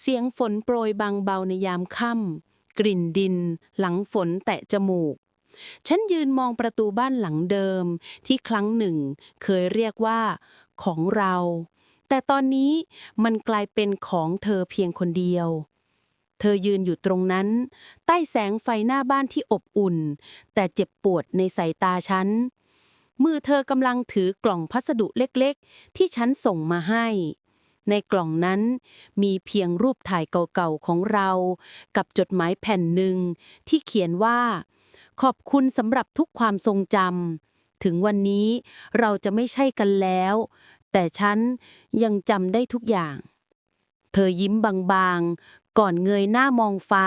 เสียงฝนโปรยบางเบาในยามค่ำกลิ่นดิน หลังฝนแตะจมูก ฉันยืนมองประตูบ้านหลังเดิม ที่ครั้งหนึ่ง เคยเรียกว่า ของเรา แต่ตอนนี้มันกลายเป็นของเธอเพียงคนเดียว เธอยืนอยู่ตรงนั้น ใต้แสงไฟหน้าบ้านที่อบอุ่น แต่เจ็บปวดในสายตาฉันมือเธอกำลังถือกล่องพัสดุเล็กๆ ที่ฉันส่งมาให้ ในกล่องนั้น มีเพียงรูปถ่ายเก่าๆของเรา กับจดหมายแผ่นหนึ่งที่เขียนว่า ขอบคุณสำหรับทุกความทรงจำถึงวันนี้เราจะไม่ใช่กันแล้ว แต่ฉันยังจำได้ทุกอย่าง เธอยิ้มบางๆ ก่อนเงยหน้ามองฟ้า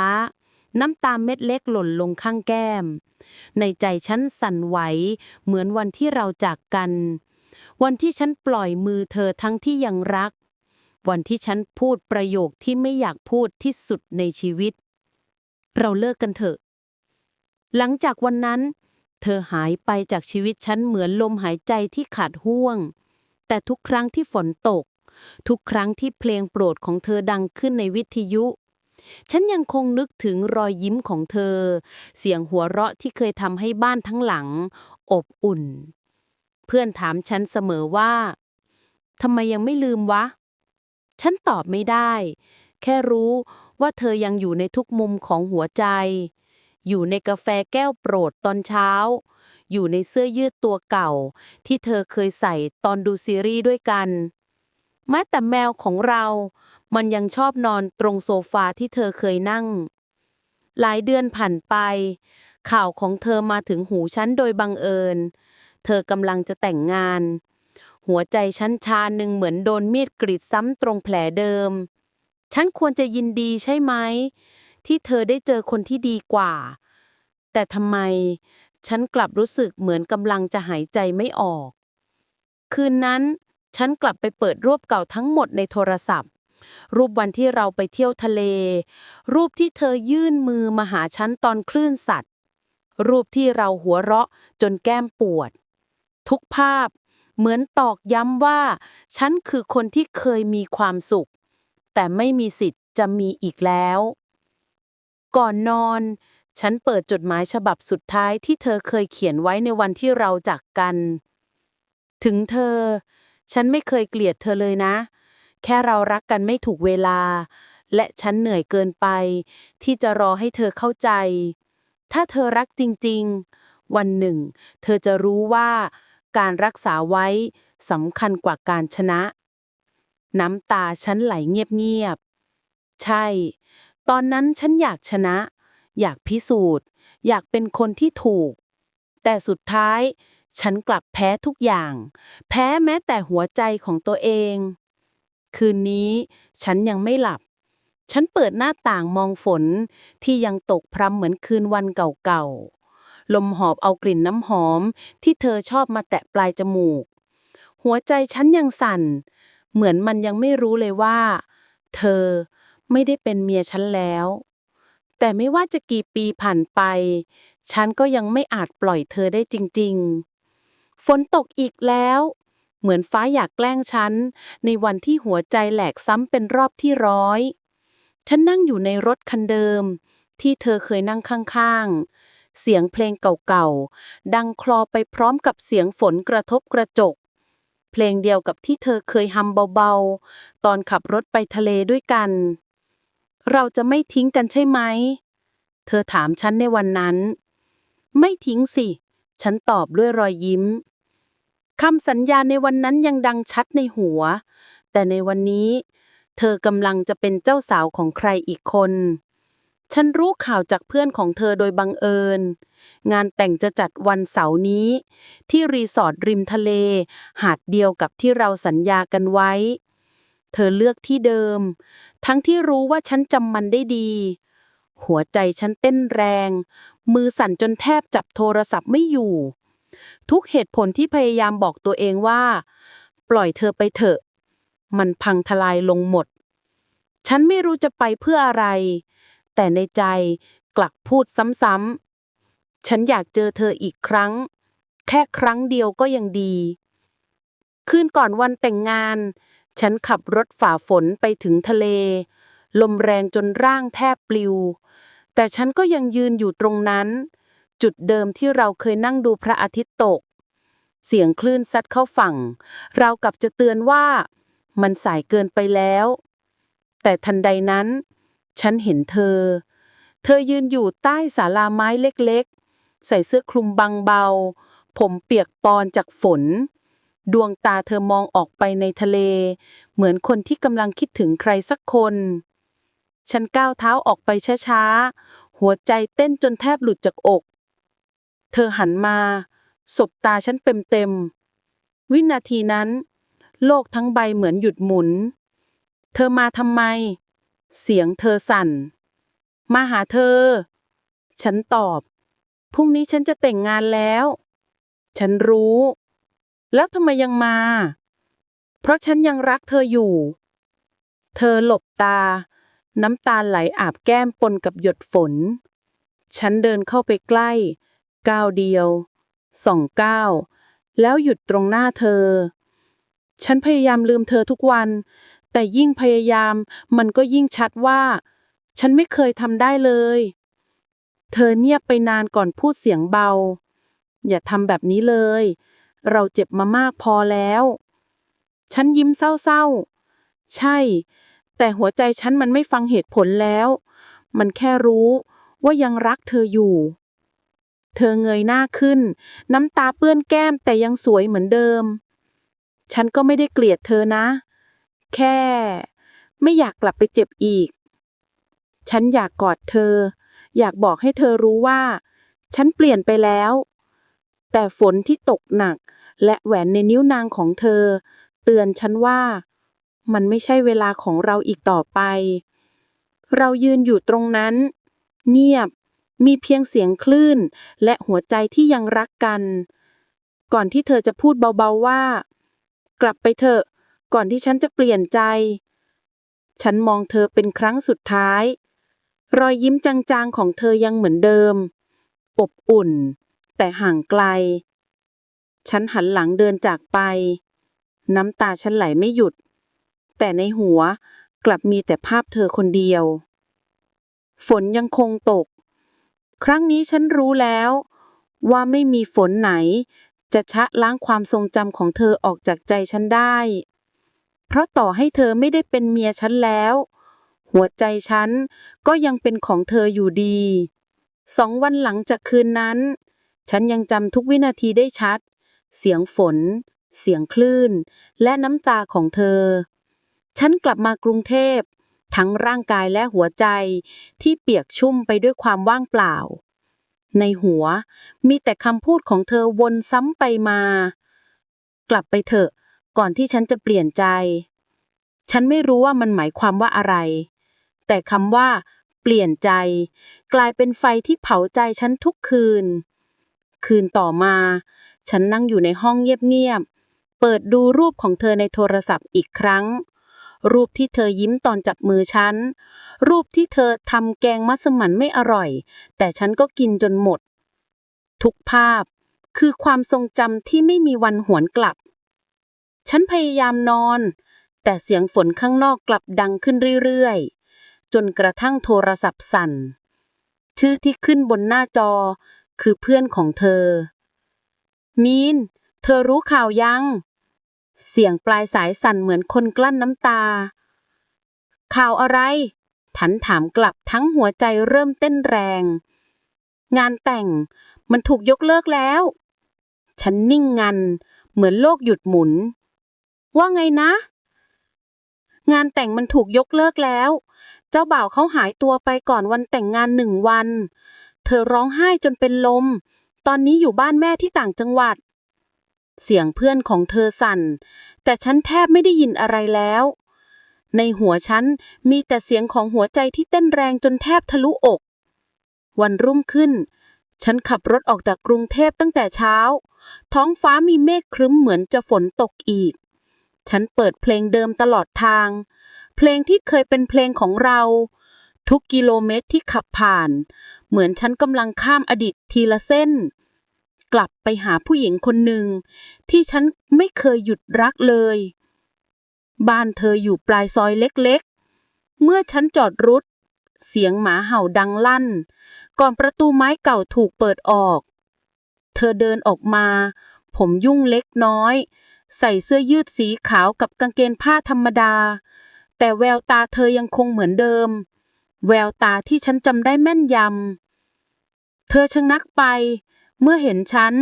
น้ำตาเม็ดเล็กหล่นลงข้างแก้ม ในใจฉันสั่นไหว เหมือนวันที่เราจากกัน วันที่ฉันปล่อยมือเธอทั้งที่ยังรัก วันที่ฉันพูดประโยคที่ไม่อยากพูดที่สุดในชีวิต เราเลิกกันเถอะ หลังจากวันนั้น เธอหายไปจากชีวิตฉันเหมือนลมหายใจที่ขาดห่วง แต่ทุกครั้งที่ฝนตก ทุกครั้งที่เพลงโปรดของเธอดังขึ้นในวิทยุ ฉันยังคงนึกถึงรอยยิ้มของเธอ เสียงหัวเราะที่เคยทำให้บ้านทั้งหลัง อบอุ่น เพื่อนถามฉันเสมอว่าทำไมยังไม่ลืมวะ ฉันตอบไม่ได้ แค่รู้ว่าเธอยังอยู่ในทุกมุมของหัวใจ อยู่ในกาแฟแก้วโปรดตอนเช้า อยู่ในเสื้อยืดตัวเก่า ที่เธอเคยใส่ตอนดูซีรีส์ด้วยกันแม้แต่แมวของเรา มันยังชอบนอนตรงโซฟาที่เธอเคยนั่ง หลายเดือนผ่านไป ข่าวของเธอมาถึงหูฉันโดยบังเอิญ เธอกำลังจะแต่งงาน หัวใจฉันชาหนึ่งเหมือนโดนมีดกรีดซ้ำตรงแผลเดิม ฉันควรจะยินดีใช่ไหม ที่เธอได้เจอคนที่ดีกว่า แต่ทำไม ฉันกลับรู้สึกเหมือนกำลังจะหายใจไม่ออก คืนนั้น ฉันกลับไปเปิดรูปเก่าทั้งหมดในโทรศัพท์ รูปวันที่เราไปเที่ยวทะเล รูปที่เธอยื่นมือมาหาฉันตอนคลื่นสัตว์ รูปที่เราหัวเราะจนแก้มปวด ทุกภาพ เหมือนตอกย้ำว่า ฉันคือคนที่เคยมีความสุข แต่ไม่มีสิทธิ์จะมีอีกแล้ว ก่อนนอน ฉันเปิดจดหมายฉบับสุดท้ายที่เธอเคยเขียนไว้ในวันที่เราจากกัน ถึงเธอ ฉันไม่เคยเกลียดเธอเลยนะ แค่เรารักกันไม่ถูกเวลา และฉันเหนื่อยเกินไป ที่จะรอให้เธอเข้าใจ ถ้าเธอรักจริง ๆ วันหนึ่ง เธอจะรู้ว่า การรักษาไว้สำคัญกว่าการชนะ น้ำตาฉันไหลเงียบๆ ใช่ ตอนนั้นฉันอยากชนะ อยากพิสูจน์ อยากเป็นคนที่ถูก แต่สุดท้ายฉันกลับแพ้ทุกอย่าง แพ้แม้แต่หัวใจของตัวเอง คืนนี้ฉันยังไม่หลับ ฉันเปิดหน้าต่างมองฝนที่ยังตกพรำเหมือนคืนวันเก่าๆ ลมหอบเอากลิ่นน้ำหอม ที่เธอชอบมาแตะปลายจมูก หัวใจฉันยังสั่น เหมือนมันยังไม่รู้เลยว่า เธอไม่ได้เป็นเมียฉันแล้ว แต่ไม่ว่าจะกี่ปีผ่านไป ฉันก็ยังไม่อาจปล่อยเธอได้จริง ๆ ฝนตกอีกแล้ว เหมือนฟ้าอยากแกล้งฉัน ในวันที่หัวใจแหลกซ้ำเป็นรอบที่ร้อย ฉันนั่งอยู่ในรถคันเดิม ที่เธอเคยนั่งข้าง ๆ เสียงเพลงเก่าๆ ดังคลอไปพร้อมกับเสียงฝนกระทบกระจก เพลงเดียวกับที่เธอเคยฮัมเบาๆ ตอนขับรถไปทะเลด้วยกัน เราจะไม่ทิ้งกันใช่ไหม เธอถามฉันในวันนั้น ไม่ทิ้งสิ ฉันตอบด้วยรอยยิ้มคำสัญญาในวันนั้นยังดังชัดในหัว แต่ในวันนี้ เธอกำลังจะเป็นเจ้าสาวของใครอีกคน ฉันรู้ข่าวจากเพื่อนของเธอโดยบังเอิญ งานแต่งจะจัดวันเสาร์นี้ ที่รีสอร์ทริมทะเล หาดเดียวกับที่เราสัญญากันไว้ เธอเลือกที่เดิม ทั้งที่รู้ว่าฉันจำมันได้ดี หัวใจฉันเต้นแรง มือสั่นจนแทบจับโทรศัพท์ไม่อยู่ ทุกเหตุผลที่พยายามบอกตัวเองว่า ปล่อยเธอไปเถอะ มันพังทลายลงหมด ฉันไม่รู้จะไปเพื่ออะไร แต่ในใจกลักพูดซ้ำๆ ฉันอยากเจอเธออีกครั้ง แค่ครั้งเดียวก็ยังดี คืนก่อนวันแต่งงาน ฉันขับรถฝ่าฝนไปถึงทะเล ลมแรงจนร่างแทบปลิว แต่ฉันก็ยังยืนอยู่ตรงนั้น จุดเดิมที่เราเคยนั่งดูพระอาทิตย์ตก เสียงคลื่นซัดเข้าฝั่ง เรากับจะเตือนว่า มันสายเกินไปแล้ว แต่ทันใดนั้น ฉันเห็นเธอ เธอยืนอยู่ใต้ศาลาไม้เล็กๆ ใส่เสื้อคลุมบางเบา ผมเปียกปอนจากฝน ดวงตาเธอมองออกไปในทะเล เหมือนคนที่กำลังคิดถึงใครสักคน ฉันก้าวเท้าออกไปช้าๆ หัวใจเต้นจนแทบหลุดจากอก เธอหันมาสบตาฉันเต็มๆ วินาทีนั้น โลกทั้งใบเหมือนหยุดหมุน เธอมาทำไม เสียงเธอสั่น มาหาเธอ ฉันตอบ พรุ่งนี้ฉันจะแต่งงานแล้ว ฉันรู้ แล้วทำไมยังมา เพราะฉันยังรักเธออยู่ เธอหลบตา น้ำตาไหลอาบแก้มปนกับหยดฝน ฉันเดินเข้าไปใกล้ ก้าวเดียว สองก้าวแล้วหยุดตรงหน้าเธอ ฉันพยายามลืมเธอทุกวัน แต่ยิ่งพยายามมันก็ยิ่งชัดว่า ฉันไม่เคยทำได้เลย เธอเงียบไปนานก่อนพูดเสียงเบา อย่าทำแบบนี้เลย เราเจ็บมามากพอแล้ว ฉันยิ้มเศร้าๆ ใช่ แต่หัวใจฉันมันไม่ฟังเหตุผลแล้ว มันแค่รู้ว่ายังรักเธออยู่ เธอเงยหน้าขึ้น น้ำตาเปื้อนแก้มแต่ยังสวยเหมือนเดิม ฉันก็ไม่ได้เกลียดเธอนะ แค่ ไม่อยากกลับไปเจ็บอีก ฉันอยากกอดเธอ อยากบอกให้เธอรู้ว่า ฉันเปลี่ยนไปแล้ว แต่ฝนที่ตกหนัก และแหวนในนิ้วนางของเธอ เตือนฉันว่า มันไม่ใช่เวลาของเราอีกต่อไป เรายืนอยู่ตรงนั้น เงียบมีเพียงเสียงคลื่น และหัวใจที่ยังรักกัน ก่อนที่เธอจะพูดเบาๆว่า กลับไปเถอะ ก่อนที่ฉันจะเปลี่ยนใจ ฉันมองเธอเป็นครั้งสุดท้าย รอยยิ้มจางๆของเธอยังเหมือนเดิม อบอุ่น แต่ห่างไกล ฉันหันหลังเดินจากไป น้ำตาฉันไหลไม่หยุด แต่ในหัวกลับมีแต่ภาพเธอคนเดียว ฝนยังคงตก ครั้งนี้ฉันรู้แล้ว ว่าไม่มีฝนไหนจะชะล้างความทรงจำของเธอออกจากใจฉันได้ เพราะต่อให้เธอไม่ได้เป็นเมียฉันแล้ว หัวใจฉันก็ยังเป็นของเธออยู่ดีสองวันหลังจากคืนนั้น ฉันยังจำทุกวินาทีได้ชัด เสียงฝน เสียงคลื่น และน้ำตาของเธอ ฉันกลับมากรุงเทพ ทั้งร่างกายและหัวใจที่เปียกชุ่มไปด้วยความว่างเปล่า ในหัวมีแต่คำพูดของเธอวนซ้ำไปมา กลับไปเถอะ ก่อนที่ฉันจะเปลี่ยนใจ ฉันไม่รู้ว่ามันหมายความว่าอะไร แต่คำว่า เปลี่ยนใจ กลายเป็นไฟที่เผาใจฉันทุกคืน คืนต่อมา ฉันนั่งอยู่ในห้องเงียบๆ เปิดดูรูปของเธอในโทรศัพท์อีกครั้ง รูปที่เธอยิ้มตอนจับมือฉัน รูปที่เธอทำแกงมัสมั่นไม่อร่อย แต่ฉันก็กินจนหมด ทุกภาพคือความทรงจำที่ไม่มีวันหวนกลับ ฉันพยายามนอน แต่เสียงฝนข้างนอกกลับดังขึ้นเรื่อยๆ จนกระทั่งโทรศัพท์สั่น ชื่อที่ขึ้นบนหน้าจอคือเพื่อนของเธอ มีน เธอรู้ข่าวยัง เสียงปลายสายสั่นเหมือนคนกลั้นน้ำตา ข่าวอะไร ฉันถามกลับทั้งหัวใจเริ่มเต้นแรง งานแต่งมันถูกยกเลิกแล้ว ฉันนิ่งงันเหมือนโลกหยุดหมุน ว่าไงนะ งานแต่งมันถูกยกเลิกแล้ว เจ้าบ่าวเขาหายตัวไปก่อนวันแต่งงานหนึ่งวัน เธอร้องไห้จนเป็นลม ตอนนี้อยู่บ้านแม่ที่ต่างจังหวัด เสียงเพื่อนของเธอสั่น แต่ฉันแทบไม่ได้ยินอะไรแล้ว ในหัวฉันมีแต่เสียงของหัวใจที่เต้นแรงจนแทบทะลุอก วันรุ่งขึ้นฉันขับรถออกจากกรุงเทพตั้งแต่เช้า ท้องฟ้ามีเมฆครึ้มเหมือนจะฝนตกอีก ฉันเปิดเพลงเดิมตลอดทาง เพลงที่เคยเป็นเพลงของเรา ทุกกิโลเมตรที่ขับผ่าน เหมือนฉันกำลังข้ามอดีตทีละเส้น กลับไปหาผู้หญิงคนหนึ่ง ที่ฉันไม่เคยหยุดรักเลย บ้านเธออยู่ปลายซอยเล็กเมื่อฉันจอดรถเสียงหมาเห่าดังลั่น ก่อนประตูไม้เก่าถูกเปิดออก เธอเดินออกมา ผมยุ่งเล็กน้อย ใส่เสื้อยืดสีขาวกับกางเกงผ้าธรรมดา แต่แววตาเธอยังคงเหมือนเดิม แววตาที่ฉันจำได้แม่นยำ เธอชะงักไป เมื่อเห็นฉัน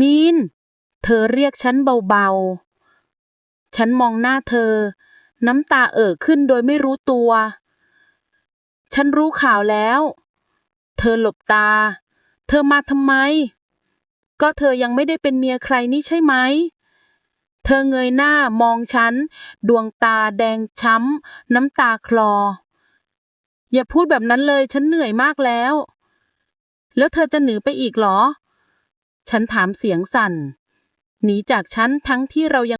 มีน เธอเรียกฉันเบาๆ ฉันมองหน้าเธอ น้ำตาเอ่อขึ้นโดยไม่รู้ตัว ฉันรู้ข่าวแล้ว เธอหลบตา เธอมาทำไมก็เธอยังไม่ได้เป็นเมียใครนี่ใช่ไหม เธอเงยหน้ามองฉัน ดวงตาแดงช้ำ น้ำตาคลอ อย่าพูดแบบนั้นเลยฉันเหนื่อยมากแล้ว แล้วเธอจะหนีไปอีกเหรอ ฉันถามเสียงสั่น หนีจากฉันทั้งที่เรายัง